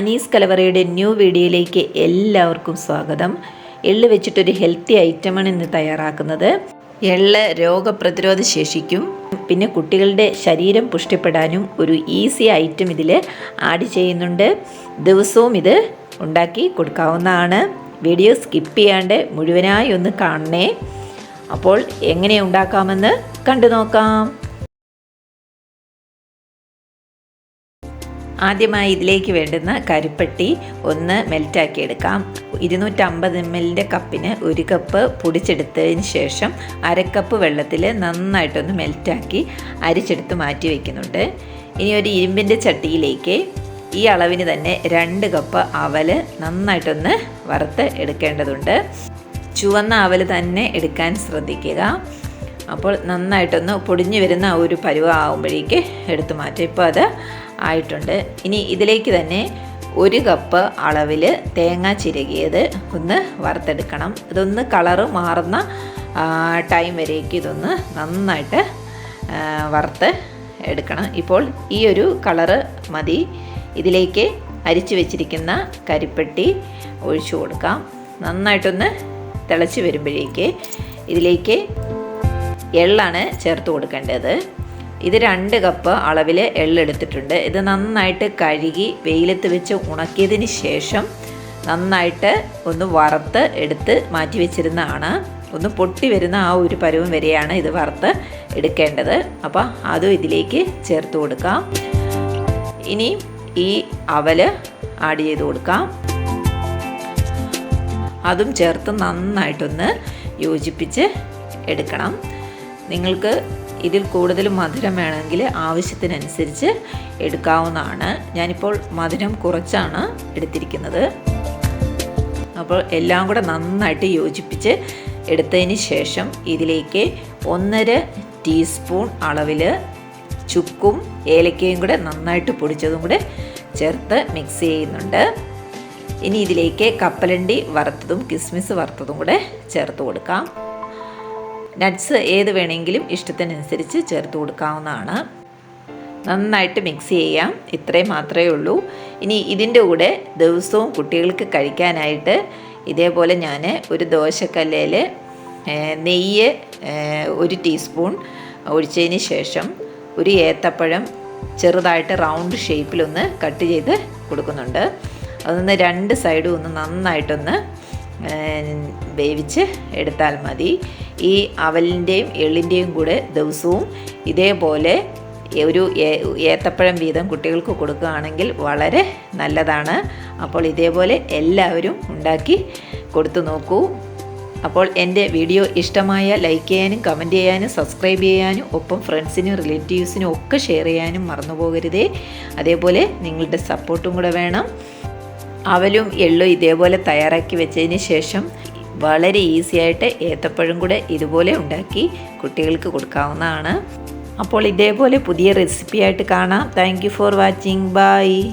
Annie's കലവറയുടെ new വീഡിയോയിലേക്ക് എല്ലാവർക്കും സ്വാഗതം. എള്ള് വെച്ചിട്ടൊരു ഹെൽത്തി ഐറ്റമാണ് ഇന്ന് തയ്യാറാക്കുന്നത്. എള്ള് രോഗപ്രതിരോധ ശേഷിക്കും. പിന്നെ കുട്ടികളുടെ ശരീരം പുഷ്ടിപ്പെടാനും ഒരു ഈസി ഐറ്റം ഇതിൽ ആഡ് ചെയ്യുന്നുണ്ട്. ദിവസവും ഇത് ഉണ്ടാക്കി കൊടുക്കാവുന്നതാണ്. വീഡിയോ സ്കിപ്പ് ചെയ്യാണ്ട് മുഴുവനായി ഒന്ന് കാണണേ. അപ്പോൾ എങ്ങനെ ഉണ്ടാക്കാമെന്ന് കണ്ടു നോക്കാം. ആദ്യമായി ഇതിലേക്ക് വേണ്ടുന്ന കരിപ്പട്ടി ഒന്ന് മെൽറ്റാക്കി എടുക്കാം. ഇരുന്നൂറ്റമ്പത് എം എല്ലിന്റെ കപ്പിന് ഒരു കപ്പ് പൊടിച്ചെടുത്തതിന് ശേഷം അരക്കപ്പ് വെള്ളത്തിൽ നന്നായിട്ടൊന്ന് മെൽറ്റാക്കി അരിച്ചെടുത്ത് മാറ്റി വയ്ക്കുന്നുണ്ട് ഇനി ഒരു ഇരുമ്പിന്റെ ചട്ടിയിലേക്ക് ഈ അളവിന് തന്നെ രണ്ട് കപ്പ് അവൽ നന്നായിട്ടൊന്ന് വറുത്ത് എടുക്കേണ്ടതുണ്ട്. ചുവന്ന അവൽ തന്നെ എടുക്കാൻ ശ്രദ്ധിക്കുക. അപ്പോൾ നന്നായിട്ടൊന്ന് പൊടിഞ്ഞു വരുന്ന ഒരു പരുവ ആകുമ്പോഴേക്ക് എടുത്തു മാറ്റും ഇപ്പോൾ അത് ആയിട്ടുണ്ട്. ഇനി ഇതിലേക്ക് തന്നെ ഒരു കപ്പ് അളവിൽ തേങ്ങ ചിരകിയത് ഒന്ന് വറുത്തെടുക്കണം. ഇതൊന്ന് കളറ് മാറുന്ന ടൈം വരേക്ക് ഇതൊന്ന് നന്നായിട്ട് വറുത്ത് എടുക്കണം. ഇപ്പോൾ ഈ ഒരു കളറ് മതി. ഇതിലേക്ക് അരിച്ചു വെച്ചിരിക്കുന്ന കരിപ്പെട്ടി ഒഴിച്ചു കൊടുക്കാം. നന്നായിട്ടൊന്ന് തിളച്ച് വരുമ്പോഴേക്ക് ഇതിലേക്ക് എള്ളാണ് ചേർത്ത് കൊടുക്കേണ്ടത്. ഇത് രണ്ട് കപ്പ് അളവിൽ എള്ളെടുത്തിട്ടുണ്ട്. ഇത് നന്നായിട്ട് കഴുകി വെയിലത്ത് വെച്ച് ഉണക്കിയതിന് ശേഷം നന്നായിട്ട് ഒന്ന് വറുത്ത് എടുത്ത് മാറ്റി വെച്ചിരുന്നതാണ്. ഒന്ന് പൊട്ടി വരുന്ന ആ ഒരു പരുവം വരെയാണ് ഇത് വറുത്ത് എടുക്കേണ്ടത്. അപ്പോൾ അതും ഇതിലേക്ക് ചേർത്ത് കൊടുക്കാം. ഇനി ഈ അവൽ ആഡ് ചെയ്ത് കൊടുക്കാം. അതും ചേർത്ത് നന്നായിട്ടൊന്ന് യോജിപ്പിച്ച് എടുക്കണം. നിങ്ങൾക്ക് ഇതിൽ കൂടുതൽ മധുരം വേണമെങ്കിൽ ആവശ്യത്തിനനുസരിച്ച് എടുക്കാവുന്നതാണ്. ഞാനിപ്പോൾ മധുരം കുറച്ചാണ് എടുത്തിരിക്കുന്നത്. അപ്പോൾ എല്ലാം കൂടെ നന്നായിട്ട് യോജിപ്പിച്ച് എടുത്തതിന് ശേഷം ഇതിലേക്ക് ഒന്നര ടീസ്പൂൺ അളവിൽ ചുക്കും ഏലക്കയും കൂടെ നന്നായിട്ട് പൊടിച്ചതും കൂടെ ചേർത്ത് മിക്സ് ചെയ്യുന്നുണ്ട്. ഇനി ഇതിലേക്ക് കപ്പലണ്ടി വറുത്തതും കിസ്മിസ് വറുത്തതും കൂടെ ചേർത്ത് കൊടുക്കാം. നട്ട്സ് ഏത് വേണമെങ്കിലും ഇഷ്ടത്തിനനുസരിച്ച് ചേർത്ത് കൊടുക്കാവുന്നതാണ്. നന്നായിട്ട് മിക്സ് ചെയ്യാം. ഇത്രയും മാത്രമേ ഉള്ളൂ. ഇനി ഇതിന്റെ കൂടെ ദിവസവും കുട്ടികൾക്ക് കഴിക്കാനായിട്ട് ഇതേപോലെ ഞാൻ ഒരു ദോശക്കല്ലയിൽ നെയ്യ് ഒരു ടീസ്പൂൺ ഒഴിച്ചതിന് ശേഷം ഒരു ഏത്തപ്പഴം ചെറുതായിട്ട് റൗണ്ട് ഷേപ്പിലൊന്ന് കട്ട് ചെയ്ത് കൊടുക്കുന്നുണ്ട്. അതൊന്ന് രണ്ട് സൈഡും ഒന്ന് നന്നായിട്ടൊന്ന് വേവിച്ച് എടുത്താൽ മതി. ഈ അവലിന്റെയും എള്ളിന്റെയും കൂടെ ദിവസവും ഇതേപോലെ ഒരു ഏത്തപ്പഴം വീതം കുട്ടികൾക്ക് കൊടുക്കുകയാണെങ്കിൽ വളരെ നല്ലതാണ്. അപ്പോൾ ഇതേപോലെ എല്ലാവരും ഉണ്ടാക്കി കൊടുത്തു നോക്കൂ. അപ്പോൾ എന്റെ വീഡിയോ ഇഷ്ടമായ ലൈക്ക് ചെയ്യാനും കമന്റ് ചെയ്യാനും സബ്സ്ക്രൈബ് ചെയ്യാനും ഒപ്പം ഫ്രണ്ട്സിനും റിലേറ്റീവ്സിനും ഒക്കെ ഷെയർ ചെയ്യാനും മറന്നു പോകരുതേ അതേപോലെ നിങ്ങളുടെ സപ്പോർട്ടും കൂടെ വേണം. അവലും എള്ളും ഇതേപോലെ തയ്യാറാക്കി വെച്ചതിന് ശേഷം വളരെ ഈസി ആയിട്ട് ഏത്തപ്പഴം കൂടെ ഇതുപോലെ ഉണ്ടാക്കി കുട്ടികൾക്ക് കൊടുക്കാവുന്നതാണ്. അപ്പോൾ ഇതേപോലെ പുതിയ റെസിപ്പി ആയിട്ട് കാണാം. Thank for watching bye